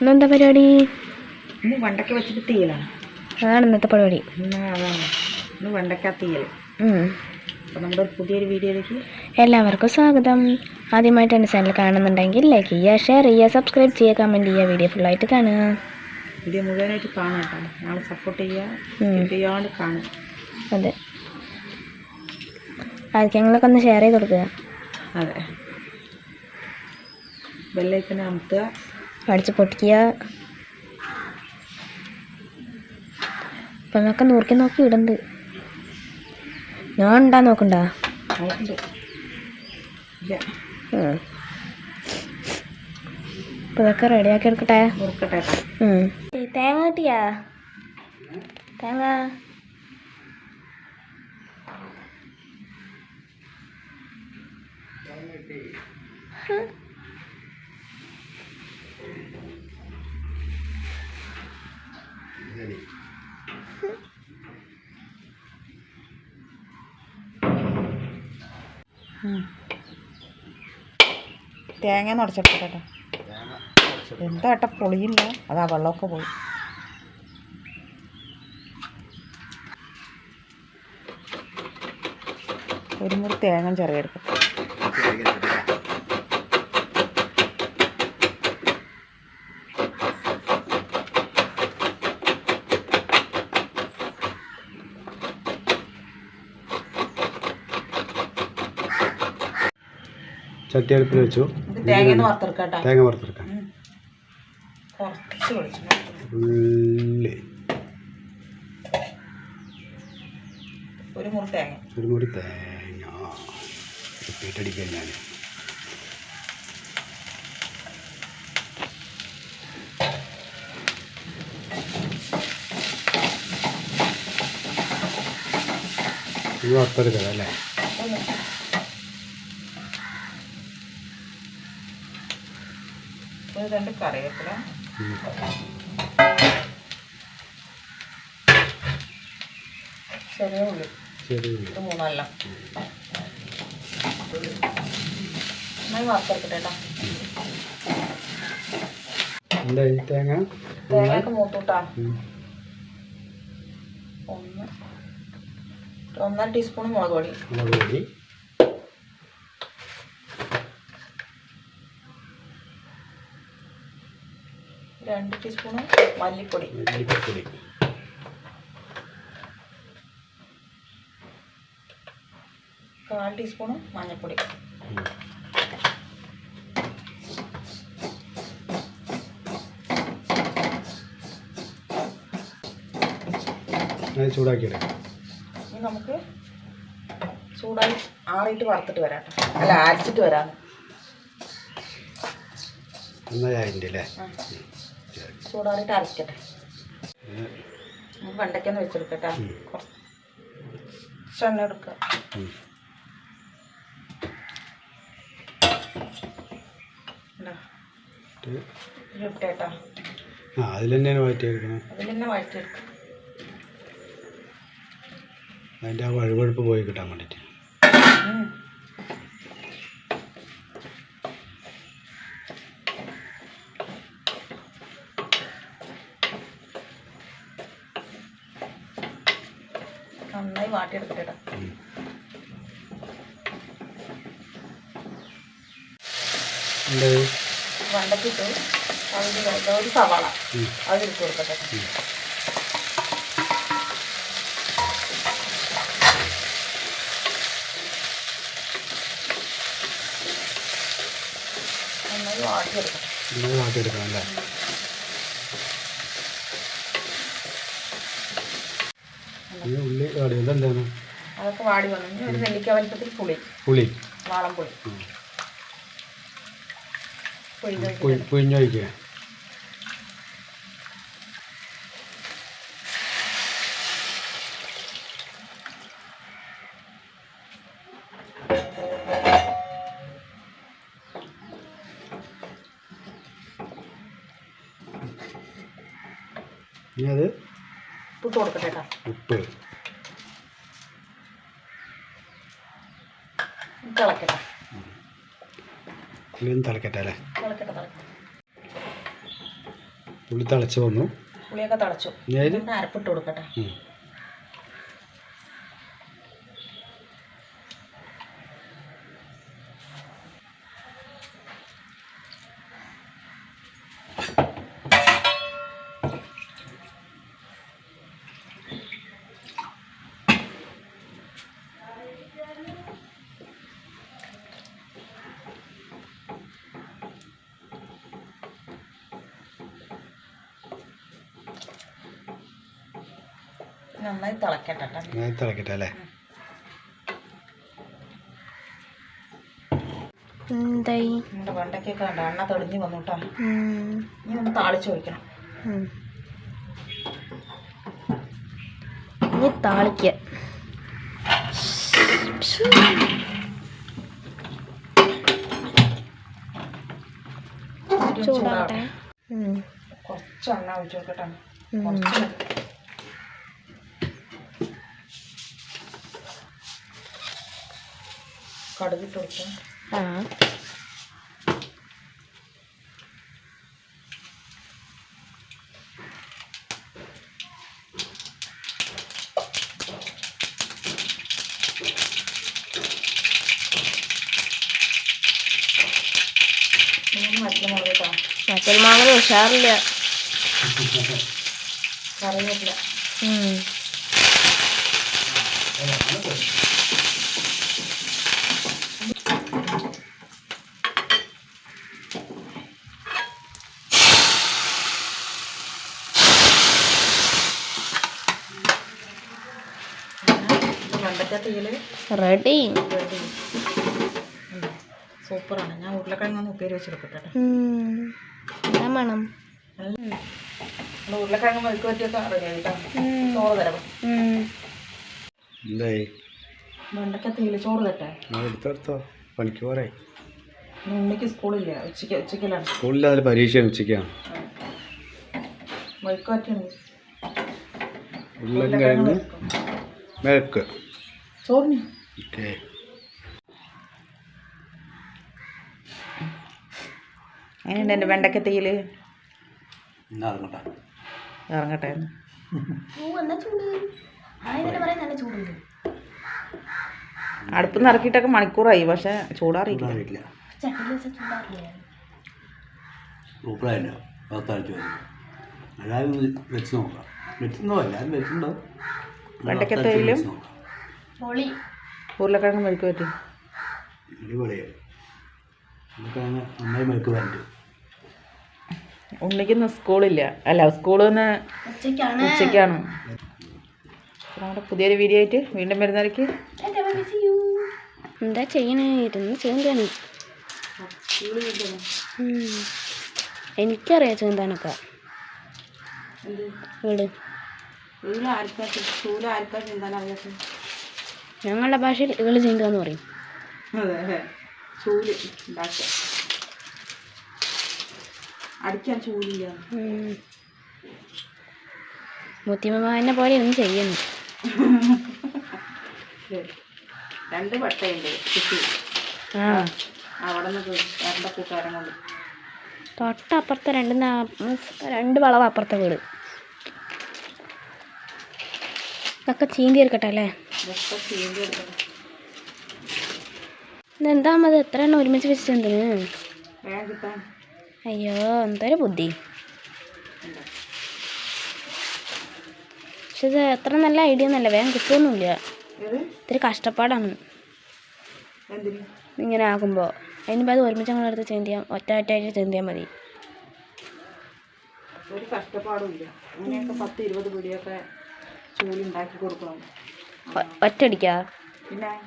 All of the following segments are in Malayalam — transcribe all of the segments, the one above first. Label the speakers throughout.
Speaker 1: ഇന്നെന്താ പരിപാടി?
Speaker 2: ഇന്ന് വെണ്ടയ്ക്ക വെച്ചിട്ട് തീയലാണ്.
Speaker 1: അതാണ് ഇന്നത്തെ പരിപാടി.
Speaker 2: ഇന്ന് വെണ്ടയ്ക്ക തീയൽ. അപ്പോൾ നമ്മുടെ പുതിയൊരു വീഡിയോയിലേക്ക്
Speaker 1: എല്ലാവർക്കും സ്വാഗതം. ആദ്യമായിട്ട് എന്റെ ചാനൽ കാണുന്നുണ്ടെങ്കിൽ ലൈക്ക് ചെയ്യുക ഷെയർ ചെയ്യുക സബ്സ്ക്രൈബ് ചെയ്യുക കമന്റ് ചെയ്യുക വീഡിയോ ഫുള്ളായിട്ട് കാണുക.
Speaker 2: വീഡിയോ മുഴുവനായിട്ട് കാണാം കേട്ടോ. ഞങ്ങൾ സപ്പോർട്ട് ചെയ്യുക ചെയ്യാണ്ട് കാണും
Speaker 1: അതെ. ആർക്കെങ്കിലൊക്കെ ഒന്ന് ഷെയർ ചെയ്ത് കൊടുക്കുക.
Speaker 2: അതെ. ബെല്ലൈക്കനെ അമുത്തുക
Speaker 1: അടിച്ച് പൊട്ടിക്കുക. അപ്പം എന്നൊക്കെ നോക്കി നോക്കി ഇടണ്ട് ഞാൻ ഉണ്ടാ നോക്കണ്ട? അപ്പം ഇതൊക്കെ റെഡിയാക്കി എടുക്കട്ടെ? തേങ്ങ കിട്ടിയാ? തേങ്ങ. ഹ്.
Speaker 2: തേങ്ങ നിറച്ചെടുക്കട്ടെ കേട്ടോ എന്താ ഏട്ടാ പൊളിയില്ല? അതാ വെള്ളമൊക്കെ പോയി. ഒരു മുറി തേങ്ങ ചെറിയെടുക്കും
Speaker 3: അടുപ്പിൽ വെച്ചു.
Speaker 2: തേങ്ങ വറുത്തെടുക്കാം.
Speaker 3: തേങ്ങ വറുത്തെടുക്കാം ഉള്ളി.
Speaker 2: ഒരു മുറി തേങ്ങ.
Speaker 3: ഒരു മുറി തേങ്ങ. ഞാൻ ഇത് വറുത്തെടുക്കാം അല്ലേ?
Speaker 2: രണ്ട് കറിവേപ്പില. ചെറിയ ഉള്ളി. ഇത് മൂന്നെല്ലാം നന്നായി വറുത്തെടുക്കട്ടെ കേട്ടോ
Speaker 3: എന്തായി തേങ്ങ?
Speaker 2: തേങ്ങയൊക്കെ മൂത്തൂട്ടാ. ഒന്ന് ഒന്നര ടീസ്പൂൺ മുളക് പൊടി.
Speaker 3: മുളക് പൊടി.
Speaker 2: രണ്ട് ടീസ്പൂണ് മല്ലിപ്പൊടി.
Speaker 3: മല്ലിപ്പൊടി.
Speaker 2: കാൽ ടീസ്പൂണ് മഞ്ഞൾപ്പൊടി
Speaker 3: ചൂടാക്കിയെടുക്കാം.
Speaker 2: ഇനി നമുക്ക് ചൂടായി ആറിയിട്ട് വറുത്തിട്ട് വരാം. അല്ല അരച്ചിട്ട് വരാം.
Speaker 3: നന്നായി അല്ലേ.
Speaker 2: ചൂടാറിയിട്ട് അരക്കട്ടെ. നമുക്ക് വെണ്ടയ്ക്കൊന്ന് വെച്ചെടുക്കട്ടെ. കുറച്ച് എണ്ണ എടുക്കുക ഇതിലിട്ടേട്ടാ
Speaker 3: ആ അതിൽ തന്നെയാണ് വഴറ്റിയെടുക്കണം.
Speaker 2: അതിൽ തന്നെ വഴറ്റിയെടുക്കുക
Speaker 3: അതിന്റെ ആ വഴുവഴുപ്പ് പോയി കിട്ടാൻ വേണ്ടിയിട്ട്.
Speaker 2: നന്നായി വാട്ടിയെടുക്കട്ടെ
Speaker 3: ഉം.
Speaker 2: വണ്ടക്കിട്ടു. അതിൽ ഒരു സവാള. അതിലിട്ട് കൊടുക്കട്ടെ. നന്നായി വാട്ടിയെടുക്കണം.
Speaker 3: നന്നായി വാട്ടിയെടുക്കണം അല്ലേ? ഈ ഉള്ളി വാടി ഇതെന്താണ്?
Speaker 2: അതൊക്കെ വാടി വന്നു. ഇനി ഒരു നെല്ലിക്ക വലിപ്പത്തിൽ പുളി.
Speaker 3: പുളി.
Speaker 2: വാളം പുളി.
Speaker 3: പുഴിഞ്ഞൊഴിക്കുക ഇനി അത്
Speaker 2: ഉപ്പിട്ട് കൊടുക്കട്ടെ കേട്ടോ
Speaker 3: ഉപ്പ്.
Speaker 2: തിളക്കട്ടെ.
Speaker 3: ഇനി ഒന്ന് തിളക്കട്ടെ അല്ലേ?
Speaker 2: തിളക്കട്ടെ തിളക്കട്ടെ.
Speaker 3: ഉള്ളി തിളച്ച് വന്നു.
Speaker 2: പുളിയൊക്കെ തിളച്ചു. അരപ്പിട്ട് കൊടുക്കട്ടെ. നന്നായി തിളക്കട്ടെ നന്നായി
Speaker 3: ഞാൻ തിളക്കട്ടെ അല്ലേ?
Speaker 1: എന്തായി?
Speaker 2: നമ്മുടെ വെണ്ടയ്ക്കൊക്കെ കണ്ട? എണ്ണ തെളിഞ്ഞ് വന്നു കേട്ടോ ഇനി ഒന്ന് താളിച്ച് ഒഴിക്കണം.
Speaker 1: ഇനി താളിക്ക.
Speaker 2: ഒരു കുറച്ച് എണ്ണ ഒഴിച്ച് നോക്കട്ടെ കുറച്ച് കടുകിട്ട് കൊടുക്കാം
Speaker 1: ആ മറ്റൊരു മാങ്ങ ഉഷാറില്ല.
Speaker 2: കറിവേപ്പില
Speaker 1: ഉം.
Speaker 2: വെണ്ടയ്ക്ക തീയിൽ
Speaker 1: റെഡി
Speaker 2: റെഡി സൂപ്പറാണ്. ഞാൻ ഉരുളക്കിഴങ്ങ് ഉപ്പേരി വെച്ചെടുക്കട്ടെ
Speaker 1: മണം
Speaker 2: ഉരുളക്കിഴങ്ങ് മെഴുക്ക് പറ്റിയൊക്കെ റെഡി ആയിട്ടാ. ചോറ് തരാം. വെണ്ടയ്ക്ക തീയിൽ ചോറ് തട്ടെ
Speaker 3: എടുത്തെടുത്തോ പണിക്ക് പോരെ.
Speaker 2: ഉണ്ണിക്ക് സ്കൂളില്ല. ഉച്ചയ്ക്ക് ഉച്ചയ്ക്കലാണ്.
Speaker 3: സ്കൂളിൽ പരീക്ഷയാണ് ഉച്ചയ്ക്കാണ്.
Speaker 2: മെഴുക്ക് പറ്റിയാണ്
Speaker 3: ഉരുളക്കിഴങ്ങ് മെഴുക്ക്.
Speaker 2: ചോറിന്.
Speaker 3: Ok.
Speaker 2: അങ്ങനെയുണ്ട് എന്റെ വെണ്ടയ്ക്ക തീയിൽ
Speaker 3: എന്നാ ഇറങ്ങട്ടെ
Speaker 2: അടുപ്പ് നിറക്കിയിട്ടൊക്കെ മണിക്കൂറായി പക്ഷെ ചൂടാറിയില്ല
Speaker 3: സൂപ്പറായില്ല പത്താഴ്ച വരും. എല്ലാവരും ഒന്ന് വെച്ച് നോക്കാം. വെച്ചിട്ടുണ്ടോ എല്ലാവരും വെച്ചിട്ടുണ്ടാവും.
Speaker 2: വെണ്ടയ്ക്കത്തേയിലും ഉരുളക്കിഴങ്ങ് മെഴുക്ക് പറ്റി
Speaker 3: അടിപൊളിയായി നമുക്ക് അങ്ങനെ നന്നായി മെഴുക്ക് വേണ്ട
Speaker 2: ഉണ്ണിക്ക് സ്കൂളില്ല. അല്ല സ്കൂളിൽ നിന്ന് ഉച്ചയ്ക്കാണ്. അപ്പോൾ നമ്മുടെ പുതിയൊരു വീഡിയോ ആയിട്ട് വീണ്ടും വരുന്നവർക്ക്
Speaker 1: എന്താ ചെയ്യണേ? ഇരുന്ന് ചൂന്താണ് എനിക്കറിയാം ചൂന്താനൊക്കെ വീട്. ഞങ്ങളുടെ ഭാഷയിൽ ഇകൾ എന്ന് പറയും.
Speaker 2: അതെ ചൂൽ ഉണ്ടാക്കുക. അടിക്കാൻ ചൂലില്ല.
Speaker 1: ഉം. മുത്തിയമ്മമാനെ പോലെ ഒന്നും ചെയ്യുന്നു
Speaker 2: രണ്ട് പട്ടയുണ്ട് കുട്ടി.
Speaker 1: ആ.
Speaker 2: അവിടെ നിന്ന് രണ്ട് കൂട്ടുകാരൻ കൊണ്ട്.
Speaker 1: തൊട്ടപ്പുറത്തെ രണ്ട് രണ്ട് വളവ് അപ്പുറത്തെ വീട്. ഇതൊക്കെ ചീന്തി എടുക്കട്ടെ അല്ലേ?
Speaker 2: ഇതൊക്കെ ചീന്തി എടുക്കണം
Speaker 1: ഇതെന്താ എത്ര എണ്ണം ഒരുമിച്ച് വെച്ചിട്ട് എന്തിന്
Speaker 2: വേഗം കിട്ടാൻ
Speaker 1: അയ്യോ എന്തൊരു ബുദ്ധി. പക്ഷെ ഇത് എത്ര നല്ല ഐഡിയ ഒന്നല്ല വേഗം കിട്ടുമൊന്നുമില്ല ഇത്തിരി കഷ്ടപ്പാടാണ്. ഇങ്ങനെ ആകുമ്പോൾ അതിന് അത് ഒരുമിച്ച് ഞങ്ങൾ എടുത്ത് ചെയ്യാം. ഒറ്റ ഒറ്റയായിട്ട് ചെയ്യാൻ മതി.
Speaker 2: ഒരു കഷ്ടപ്പാടും ഇല്ല. അങ്ങനെയൊക്കെ പത്ത് ഇരുപത് പിടിയൊക്കെ ചൂലുണ്ടാക്കി കൊടുക്കണം.
Speaker 1: ഒ- ഒറ്റയടിക്കാ?
Speaker 2: പിന്നെ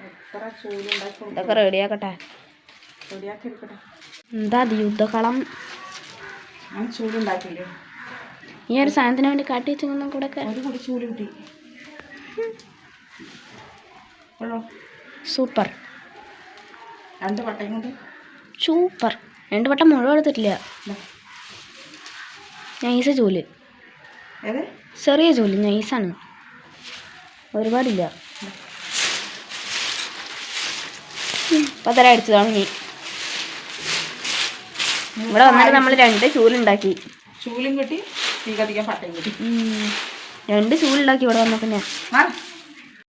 Speaker 2: എത്ര ചൂൽ ഉണ്ടാക്കി
Speaker 1: ഇതൊക്കെ റെഡിയാക്കട്ടെ. എന്താ അത്
Speaker 2: യുദ്ധക്കളം
Speaker 1: ഈ ഒരു സാധനത്തിന് വേണ്ടി കാട്ടി കൂടെ സൂപ്പർ.
Speaker 2: രണ്ട് വട്ടം കൊണ്ട്.
Speaker 1: സൂപ്പർ. രണ്ട് വട്ടം മുഴുവൻ എടുത്തിട്ടില്ല. നൈസ് ജോലി. ചെറിയ ജോലി നൈസാണ്. ഒരുപാടില്ല. അടിച്ചു തുടങ്ങി. ഇവിടെ വന്നിട്ട് നമ്മൾ രണ്ട് ചൂലുണ്ടാക്കി.
Speaker 2: ചൂലും കിട്ടി തീ കത്തിക്കാൻ പട്ടയും കിട്ടി.
Speaker 1: ഉം. രണ്ട് ചൂലുണ്ടാക്കി ഇവിടെ വന്നപ്പോ ഞാൻ.